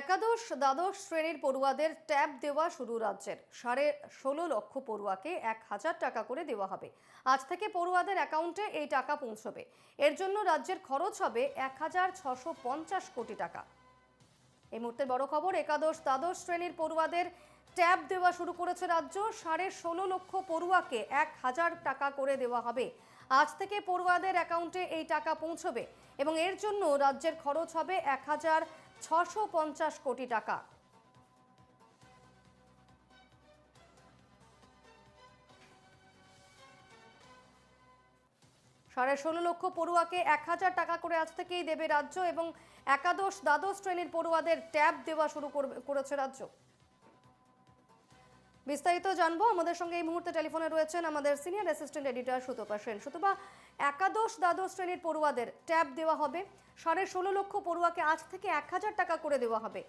একাদশ, দ্বাদশ শ্রেণির পড়ুয়াদের ট্যাব দেওয়া শুরু রাজ্যের। সাড়ে ষোলো লক্ষ পড়ুয়াকে এক হাজার টাকা করে দেওয়া হবে। আজ থেকে পড়ুয়াদের অ্যাকাউন্টে এই টাকা পৌঁছবে। এর জন্য রাজ্যের খরচ হবে এক হাজার ছশো পঞ্চাশ কোটি টাকা। এই মুহূর্তে বড় খবর, একাদশ দ্বাদশ শ্রেণির পড়ুয়াদের ট্যাব দেওয়া শুরু করেছে রাজ্য। সাড়ে ষোলো লক্ষ পড়ুয়াকে এক হাজার টাকা করে দেওয়া হবে। আজ থেকে পড়ুয়াদের অ্যাকাউন্টে এই টাকা পৌঁছবে এবং এর জন্য রাজ্যের খরচ হবে এক হাজার ছশো পঞ্চাশ কোটি টাকা। সাড়ে ষোলো লক্ষ পড়ুয়াকে এক হাজার টাকা করে আজ থেকেই দেবে রাজ্য এবং একাদশ দ্বাদশ শ্রেণির পড়ুয়াদের ট্যাব দেওয়া শুরু করেছে রাজ্য। বিস্তারিত জানব। আমাদের সঙ্গে এই মুহূর্তে টেলিফোনে রয়েছেন আমাদের senior assistant editor Sutapa Sen. Sutapa, একাদশ দ্বাদশ শ্রেণির পড়ুয়াদের ট্যাব দেওয়া হবে। সাড়ে ষোলো লক্ষ পড়ুয়াকে আজ থেকে এক হাজার টাকা করে দেওয়া হবে।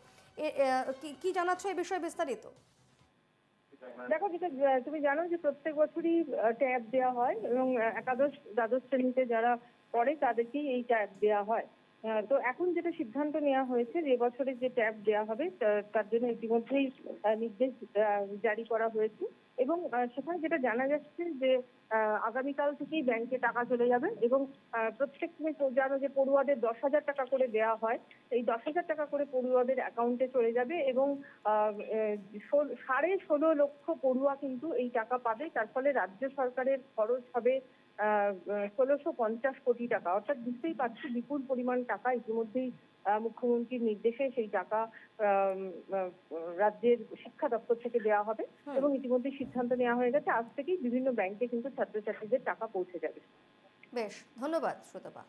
কি জানাচ্ছ এ বিষয়ে বিস্তারিত? দেখো, যেটা তুমি জানো যে প্রত্যেক বছরই ট্যাব দেওয়া হয় এবং একাদশ, দ্বাদশ শ্রেণীতে যারা পড়ে তাদেরকেই এই ট্যাব দেওয়া হয়। তো এখন যেটা সিদ্ধান্ত নেওয়া হয়েছে যে বছরে যে ট্যাব দেওয়া হবে তার জন্য ইতিমধ্যেই নির্দেশ জারি করা হয়েছে। এবং সেখানে যেটা জানা যাচ্ছে যে আগামীকাল থেকেই ব্যাংকে টাকা চলে যাবে এবং প্রত্যেক তুমি জানো যে পড়ুয়াদের দশ হাজার টাকা করে দেওয়া হয়। এই দশ হাজার টাকা করে পড়ুয়াদের অ্যাকাউন্টে চলে যাবে এবং সাড়ে ষোলো লক্ষ পড়ুয়া কিন্তু এই টাকা পাবে। তার ফলে রাজ্য সরকারের খরচ হবে ষোলোশো পঞ্চাশ কোটি টাকা। অর্থাৎ বুঝতেই পারছি বিপুল পরিমাণ টাকা ইতিমধ্যেই মুখ্যমন্ত্রীর নির্দেশে সেই টাকা রাজ্যের শিক্ষা দপ্তর থেকে দেওয়া হবে এবং ইতিমধ্যে সিদ্ধান্ত নেওয়া হয়ে গেছে। আজ থেকেই বিভিন্ন ব্যাংকে কিন্তু ছাত্রছাত্রীদের টাকা পৌঁছে যাবে। বেশ ধন্যবাদ সুতপা